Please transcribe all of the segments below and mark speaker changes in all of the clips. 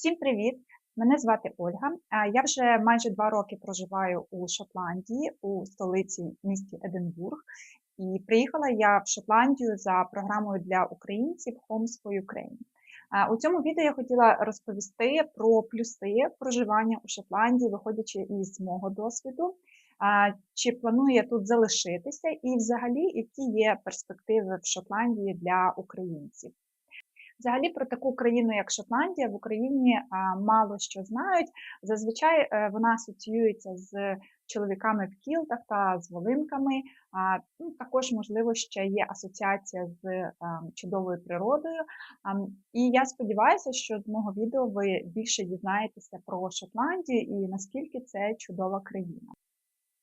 Speaker 1: Всім привіт! Мене звати Ольга. Я вже майже два роки проживаю у Шотландії, у столиці місті Единбург. І приїхала я в Шотландію за програмою для українців Homes for Ukraine. У цьому відео я хотіла розповісти про плюси проживання у Шотландії, виходячи із мого досвіду. Чи планую тут залишитися, і взагалі які є перспективи в Шотландії для українців? Взагалі про таку країну, як Шотландія, в Україні мало що знають. Зазвичай е, вона асоціюється з чоловіками в кілтах та з волинками. Ну, Також, можливо, ще є асоціація з е, чудовою природою. І я сподіваюся, що з мого відео ви більше дізнаєтеся про Шотландію і наскільки це чудова країна.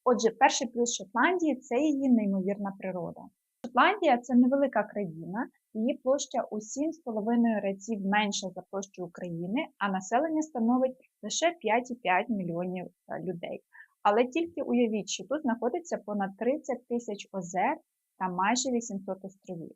Speaker 1: Отже, перший плюс Шотландії це її неймовірна природа. Шотландія це невелика країна, її площа у 7,5 разів менша за площу України, а населення становить лише 5,5 мільйонів е, людей. Але тільки уявіть, що тут знаходиться понад 30 тисяч озер та майже 800 островів.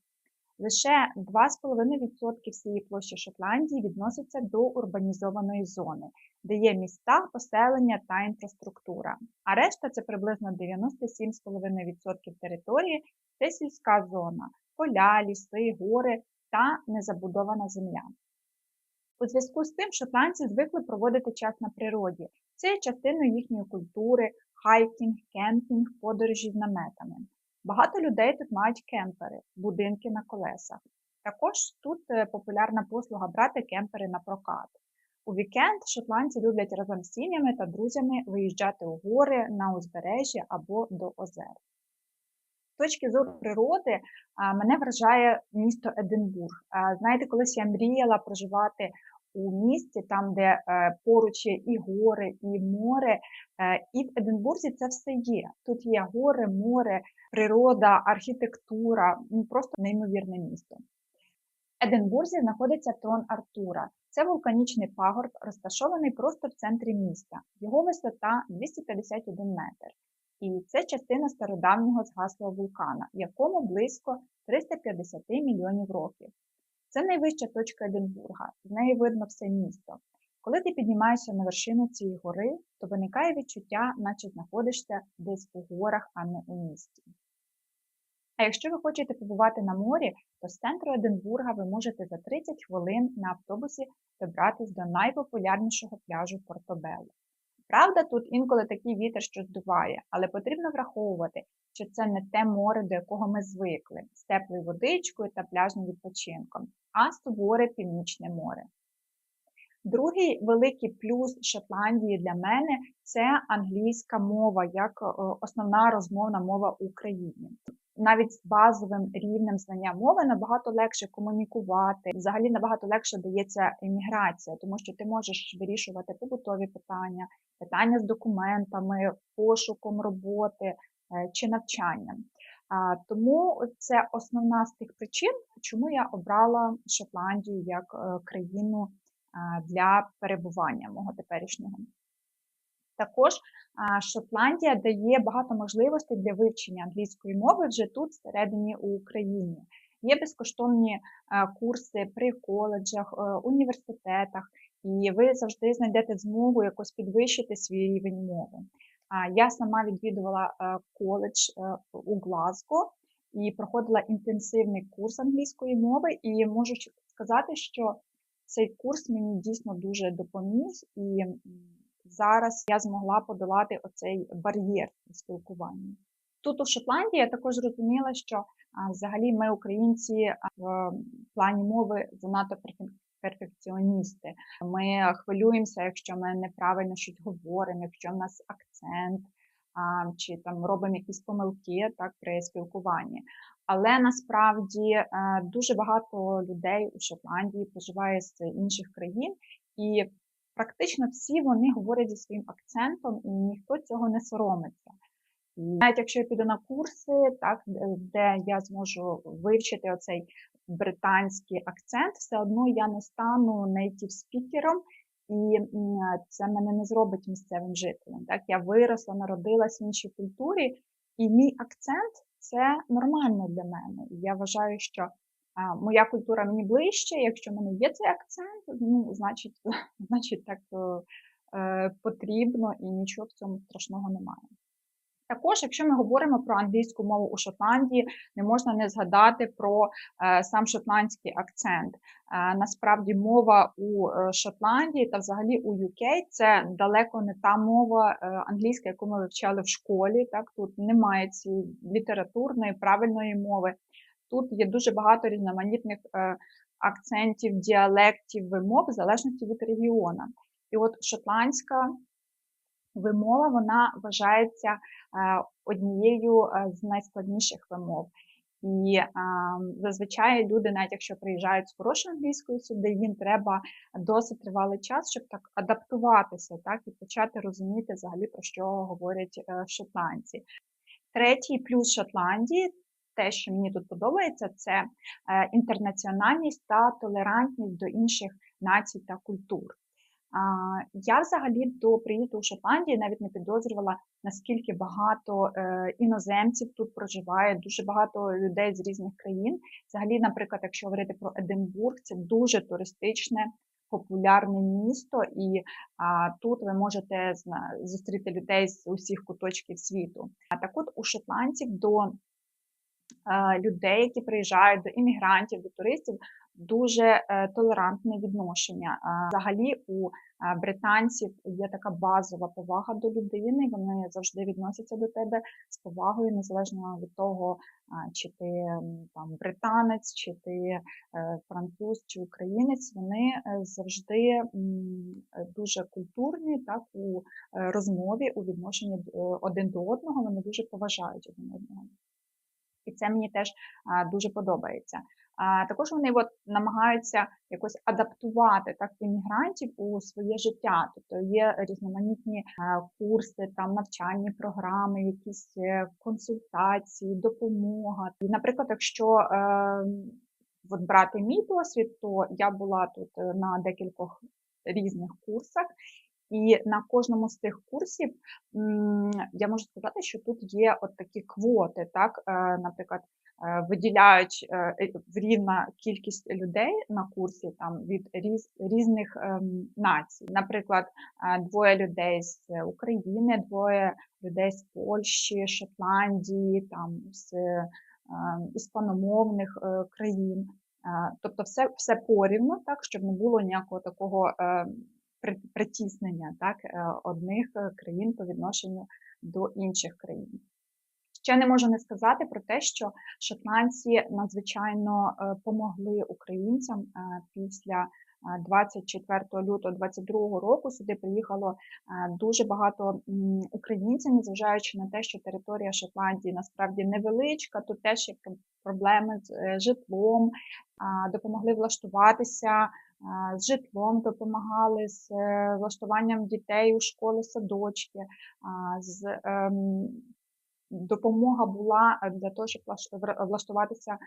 Speaker 1: Лише 2,5% всієї площі Шотландії відноситься до урбанізованої зони, де є міста, поселення та інфраструктура. А решта це приблизно 97,5% території це сільська зона, поля, ліси, гори та незабудована земля. У зв'язку з тим, шотландці звикли проводити час на природі. Це є частиною їхньої культури, хайкінг, кемпінг, подорожі з наметами. Багато людей тут мають кемпери, будинки на колесах. Також тут е, популярна послуга брати кемпери на прокат. У вікенд шотландці люблять разом з сім'ями та друзями виїжджати у гори, на узбережжя або до озер. Точки зору природи мене вражає місто Единбург. Знаєте, колись я мріяла проживати у місті, там, де е, поруч є і гори, і море. Е, і в Единбурзі це все є. Тут є гори, море, природа, архітектура, ну просто неймовірне місто. В Единбурзі знаходиться трон Артура. Це вулканічний пагорб, розташований просто в центрі міста. Його висота 251 метр. І це частина стародавнього згаслого вулкана, якому близько 350 мільйонів років. Це найвища точка Единбурга, з неї видно все місто. Коли ти піднімаєшся на вершину цієї гори, то виникає відчуття, наче знаходишся десь у горах, а не у місті. А якщо ви хочете побувати на морі, то з центру Единбурга ви можете за 30 хвилин на автобусі добратися до найпопулярнішого пляжу Портобело. Правда, тут інколи такий вітер, що здуває, але потрібно враховувати, що це не те море, до якого ми звикли, з теплою водичкою та пляжним відпочинком, а суворе північне море. Другий великий плюс Шотландії для мене це англійська мова як е, основна розмовна мова в Україні навіть з базовим рівнем знання мови набагато легше комунікувати. Взагалі набагато легше дається імміграція, тому що ти можеш вирішувати побутові питання, питання з документами, пошуком роботи е, чи навчанням. Тому це основна з тих причин, чому я обрала Шотландію як е, країну для перебування мого теперішнього. Також Шотландія дає багато можливостей для вивчення англійської мови вже тут, всередині у Україні. Є безкоштовні курси при коледжах, е, університетах, і ви завжди знайдете змогу якось підвищити свій рівень мови. Я сама відвідувала е, коледж е, у Глазго і проходила інтенсивний курс англійської мови, і можу сказати, що цей курс мені дійсно дуже допоміг і зараз я змогла подолати оцей бар'єр у спілкуванні. Тут у Шотландії я також зрозуміла, що взагалі ми, українці, в плані мови занадто перфекціоністи. Ми хвилюємося, якщо ми неправильно щось говоримо, якщо в нас акцент. Чи там робимо якісь помилки так при спілкуванні. Але насправді е, дуже багато людей у Шотландії проживає з інших країн, і практично всі вони говорять зі своїм акцентом, і ніхто цього не соромиться. І навіть якщо я піду на курси, так, де я зможу вивчити оцей британський акцент, все одно я не стану native спікером, і це мене не зробить місцевим жителем. Так, Я виросла, народилась в іншій культурі, і мій акцент це нормально для мене. Я вважаю, що моя культура мені ближче, якщо в мене є цей акцент, ну, значить, значить так е, е, потрібно і нічого в цьому страшного немає. Також, якщо ми говоримо про англійську мову у Шотландії, не можна не згадати про е, сам шотландський акцент. Е, насправді, мова у е, Шотландії та взагалі у UK це далеко не та мова е, англійська, яку ми вивчали в школі. Так тут немає цієї літературної правильної мови. Тут є дуже багато різноманітних е, акцентів, діалектів, вимов в залежності від регіону. І от шотландська вимова вона вважається е, однією е, з найскладніших вимов. І а, зазвичай люди, навіть якщо приїжджають з хорошою англійською сюди, їм треба досить тривалий час, щоб так адаптуватися, так і почати розуміти взагалі про що говорять е, шотландці. Третій плюс Шотландії, те, що мені тут подобається, це е, інтернаціональність та толерантність до інших націй та культур. Я взагалі до приїзду у Шотландії навіть не підозрювала, наскільки багато е, іноземців тут проживає, дуже багато людей з різних країн. Взагалі, наприклад, якщо говорити про Единбург, це дуже туристичне, популярне місто, і тут ви можете зустріти людей з усіх куточків світу. А так, от у шотландців до людей, які приїжджають до іммігрантів, до туристів, дуже е, толерантне відношення. Взагалі у британців є така базова повага до людини. Вони завжди відносяться до тебе з повагою, незалежно від того, чи ти там британець, чи ти е, француз, чи українець. Вони е, завжди дуже культурні, так у розмові у відношенні один до одного. Вони дуже поважають один одного. І це мені теж дуже подобається. А також вони от намагаються якось адаптувати так іммігрантів у своє життя. Тобто є різноманітні курси, там навчальні програми, якісь е, консультації, допомога. І, наприклад, якщо е, от брати мій досвід, то я була тут е, на декількох різних курсах. І на кожному з тих курсів я можу сказати, що тут є от такі квоти, так, наприклад, Е, виділяють е, рівна кількість людей на курсі там від різ, різних ем, націй. Наприклад, е, двоє людей з України, двоє людей з Польщі, Шотландії, там з іспаномовних країн. Тобто, все все порівну, так щоб не було ніякого такого притіснення так, одних країн по відношенню до інших країн. Ще не можу не сказати про те, що шотландці надзвичайно е, помогли українцям е, після 24 е, лютого 2022 року. Сюди приїхало дуже багато українців, незважаючи на те, що територія Шотландії насправді невеличка, тут теж є проблеми з житлом, допомогли влаштуватися. З житлом допомагали з влаштуванням дітей у школи, садочки, з ем, допомога була е, для того, щоб влаштуватися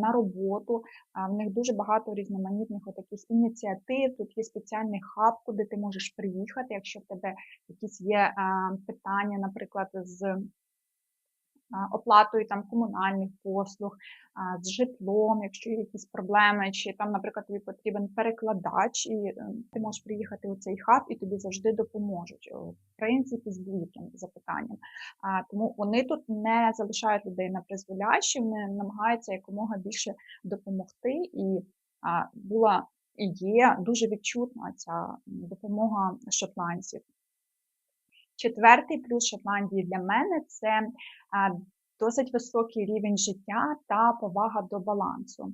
Speaker 1: на роботу. В них дуже багато різноманітних таких ініціатив. Тут є спеціальний хаб, куди ти можеш приїхати, якщо в тебе якісь є питання, наприклад, з оплатою там комунальних послуг, з житлом, якщо є якісь проблеми, чи там, наприклад, тобі потрібен перекладач, і е, ти можеш приїхати у цей хаб і тобі завжди допоможуть. В принципі, з будь-яким запитанням. Тому вони тут не залишають людей на призволяще, вони намагаються якомога більше допомогти, і була і є дуже відчутна ця допомога шотландців. Четвертий плюс Шотландії для мене це досить високий рівень життя та повага до балансу.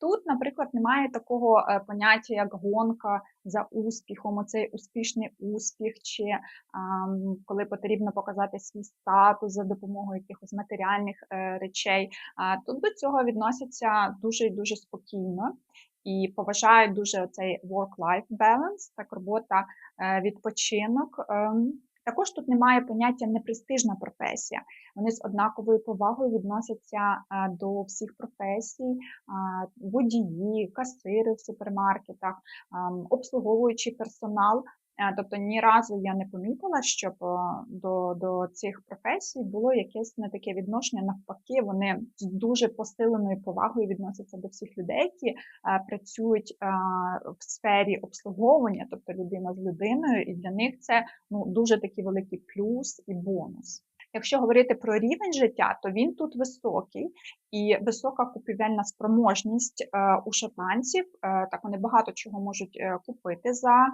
Speaker 1: Тут, наприклад, немає такого е, поняття, як гонка за успіхом, оцей успішний успіх, чи коли потрібно показати свій статус за допомогою якихось матеріальних е, речей. Тут до цього відносяться дуже і дуже спокійно і поважають дуже цей work-life balance, так робота, е, відпочинок. Ем, також тут немає поняття непрестижна професія. Вони з однаковою повагою відносяться е, до всіх професій, водії, касири в супермаркетах, ем, обслуговуючий персонал. Е, Тобто ні разу я не помітила, щоб е, до, до цих професій було якесь не таке відношення. Навпаки, вони з дуже посиленою повагою відносяться до всіх людей, які е, працюють в сфері обслуговування, тобто людина з людиною, і для них це ну дуже такий великий плюс і бонус. Якщо говорити про рівень життя, то він тут високий і висока купівельна спроможність е, у шотландців. Е, так вони багато чого можуть е, купити за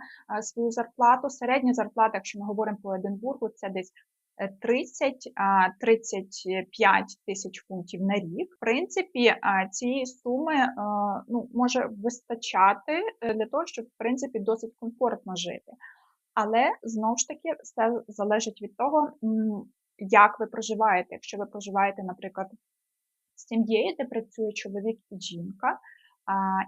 Speaker 1: свою зарплату. Середня зарплата, якщо ми говоримо по Единбургу, це десь е, 30-35 тисяч фунтів на рік. В принципі, цієї суми ну, може вистачати для того, щоб в принципі досить комфортно жити. Але знову ж таки все залежить від того, як ви проживаєте. Якщо ви проживаєте, наприклад, з сім'єю, де працює чоловік і жінка,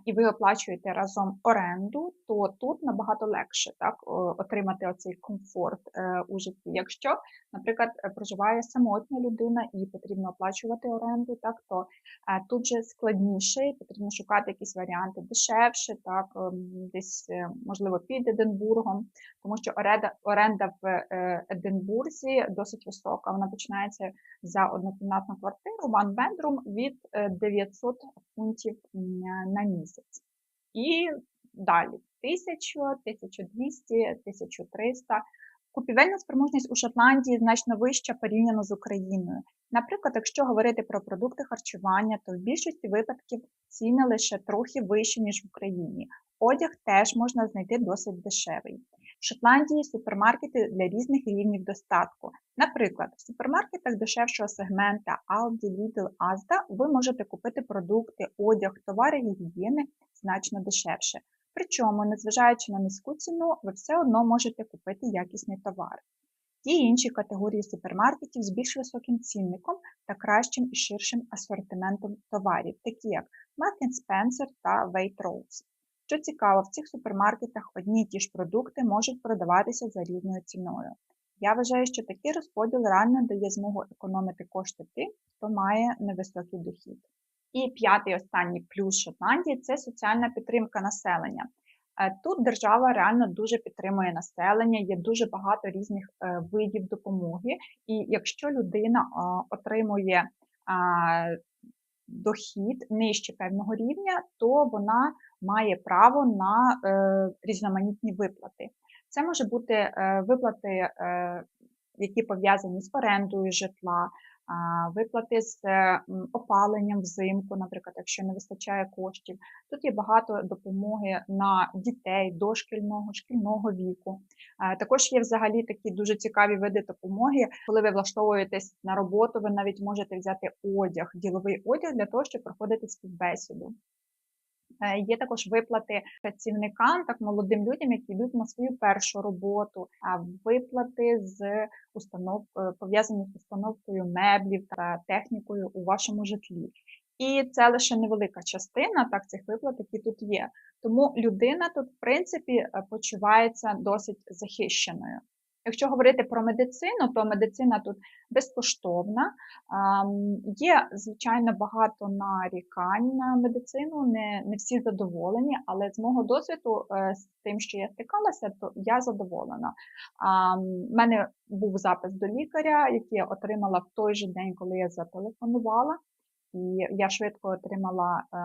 Speaker 1: і ви оплачуєте разом оренду, то тут набагато легше так, отримати оцей комфорт е, у житті. Якщо, наприклад, е, проживає самотня людина і потрібно оплачувати оренду, так, то е, тут же складніше, потрібно шукати якісь варіанти дешевше, так, ем, десь, можливо, під Единбургом, тому що оренда, оренда в Единбурзі досить висока. Вона починається за однокімнатну квартиру, one bedroom від е, 900 фунтів на місяць. І далі 1000, 1200, 1300. Купівельна спроможність у Шотландії значно вища порівняно з Україною. Наприклад, якщо говорити про продукти харчування, то в більшості випадків ціни лише трохи вищі, ніж в Україні. Одяг теж можна знайти досить дешевий. В Шотландії супермаркети для різних рівнів достатку. Наприклад, в супермаркетах дешевшого сегмента Aldi, Lidl, Asda ви можете купити продукти, одяг, товари гігієни значно дешевше. Причому, незважаючи на низьку ціну, ви все одно можете купити якісний товар. Є інші категорії супермаркетів з більш високим цінником та кращим і ширшим асортиментом товарів, такі як Marks Spencer та Waitrose. Що цікаво, в цих супермаркетах одні й ті ж продукти можуть продаватися за різною ціною. Я вважаю, що такий розподіл реально дає змогу економити кошти тим, хто має невисокий дохід. І п'ятий останній плюс Шотландії це соціальна підтримка населення. Е, Тут держава реально дуже підтримує населення, є дуже багато різних е, видів допомоги. І якщо людина е, отримує дохід нижче певного рівня, то вона має право на е, різноманітні виплати. Це може бути е, виплати, е, які пов'язані з орендою житла, виплати з опаленням взимку, наприклад, якщо не вистачає коштів. Тут є багато допомоги на дітей дошкільного, шкільного віку. Також є взагалі такі дуже цікаві види допомоги. Коли ви влаштовуєтесь на роботу, ви навіть можете взяти одяг, діловий одяг для того, щоб проходити співбесіду. Е, Є також виплати працівникам, так молодим людям, які йдуть на свою першу роботу, а виплати з установ е, пов'язані з установкою меблів та технікою у вашому житлі. І це лише невелика частина так цих виплат, які тут є. Тому людина тут, в принципі, е, почувається досить захищеною. Якщо говорити про медицину, то медицина тут безкоштовна. Є, звичайно, багато нарікань на медицину, не, не всі задоволені, але з мого досвіду, е, з тим, що я стикалася, то я задоволена. У мене був запис до лікаря, який я отримала в той же день, коли я зателефонувала. І я швидко отримала е,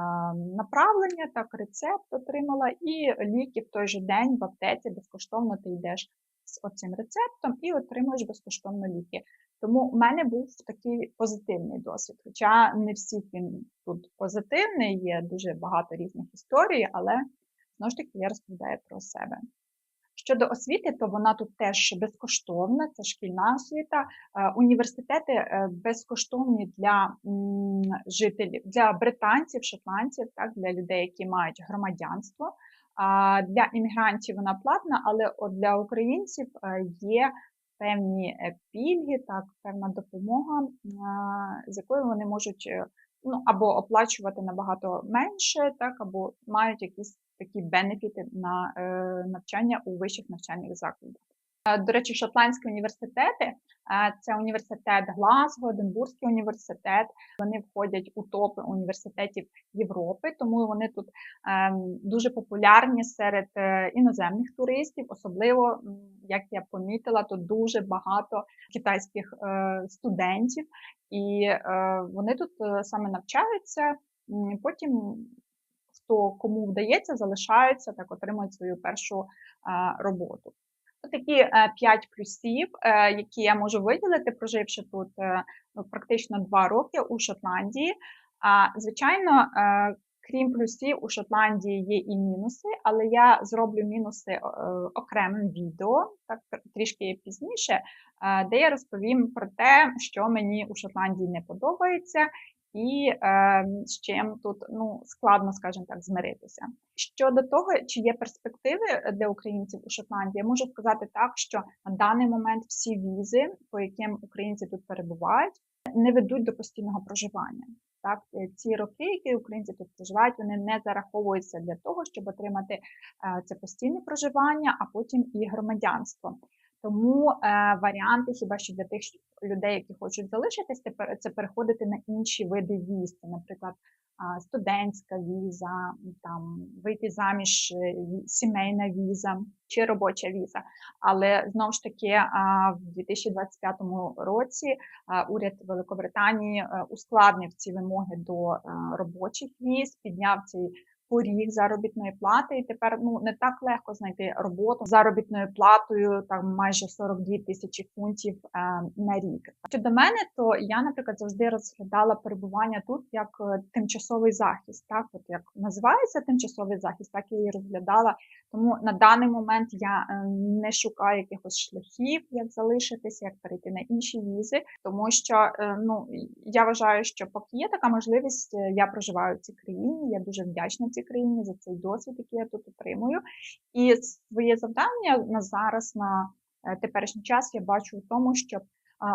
Speaker 1: направлення, так, рецепт отримала, і ліки в той же день в аптеці безкоштовно ти йдеш з оцим рецептом і отримуєш безкоштовно ліки. Тому в мене був такий позитивний досвід. Хоча не всіх він тут позитивний, є дуже багато різних історій, але знову ж таки я розповідаю про себе. Щодо освіти, то вона тут теж безкоштовна, це шкільна освіта. Е, Університети е, безкоштовні для жителів, для британців, шотландців, так, для людей, які мають громадянство. Для іммігрантів вона платна, але от для українців е, є певні е, пільги, так, певна допомога, з якою вони можуть е, ну, або оплачувати набагато менше, так, або мають якісь такі бенефіти на е, навчання у вищих навчальних закладах. Е, До речі, шотландські університети е, це університет Глазго, Единбурзький університет. Вони входять у топ університетів Європи, тому вони тут ем, дуже популярні серед е, іноземних туристів. Особливо, як я помітила, тут дуже багато китайських студентів, і вони тут саме навчаються. Потім хто кому вдається, залишаються, так отримують свою першу роботу. Такі е, п'ять плюсів, е, які я можу виділити, проживши тут е, практично два роки у Шотландії. Звичайно, крім плюсів, у Шотландії є і мінуси, але я зроблю мінуси окремим відео, так трішки пізніше, де я розповім про те, що мені у Шотландії не подобається, і е, з чим тут ну складно, скажімо так, змиритися. Щодо того, чи є перспективи для українців у Шотландії, я можу сказати так, що на даний момент всі візи, по яким українці тут перебувають, не ведуть до постійного проживання. Так, е, ці роки, які українці тут проживають, вони не зараховуються для того, щоб отримати е, це постійне проживання, а потім і громадянство. Тому е, варіанти, хіба що для тих людей, які хочуть залишитись, це переходити на інші види віз, це, наприклад, студентська віза, там вийти заміж, е, сімейна віза чи робоча віза. Але знову ж таки, в 2025 році уряд Великобританії е, ускладнив ці вимоги до е, робочих віз, підняв цей поріг заробітної плати, і тепер ну не так легко знайти роботу з заробітною платою, там майже 42 тисячі фунтів е, на рік. Щодо мене, то я, наприклад, завжди розглядала перебування тут як е, тимчасовий захист. Так, от як називається тимчасовий захист, так я її розглядала. Тому на даний момент я е, не шукаю якихось шляхів, як залишитися, як перейти на інші візи, тому що е, ну я вважаю, що поки є така можливість, я проживаю в цій країні. Я дуже вдячна цій країні за цей досвід, який я тут отримую. І своє завдання на зараз, на е, теперішній час, я бачу в тому, щоб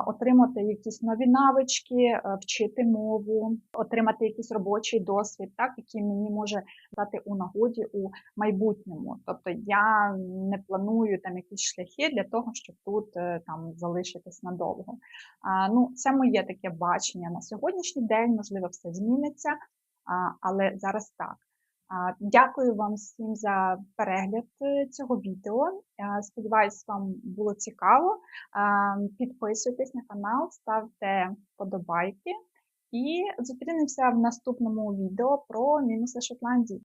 Speaker 1: отримати якісь нові навички, е, вчити мову, отримати якийсь робочий досвід, так який мені може дати у нагоді у майбутньому. Тобто я не планую там якісь шляхи для того, щоб тут е, там залишитись надовго. А, ну, це моє таке бачення на сьогоднішній день. Можливо, все зміниться, а, але зараз так. Дякую вам всім за перегляд е, цього відео. Сподіваюсь, вам було цікаво. Підписуйтесь на канал, ставте вподобайки і зустрінемося в наступному відео про мінуси Шотландії.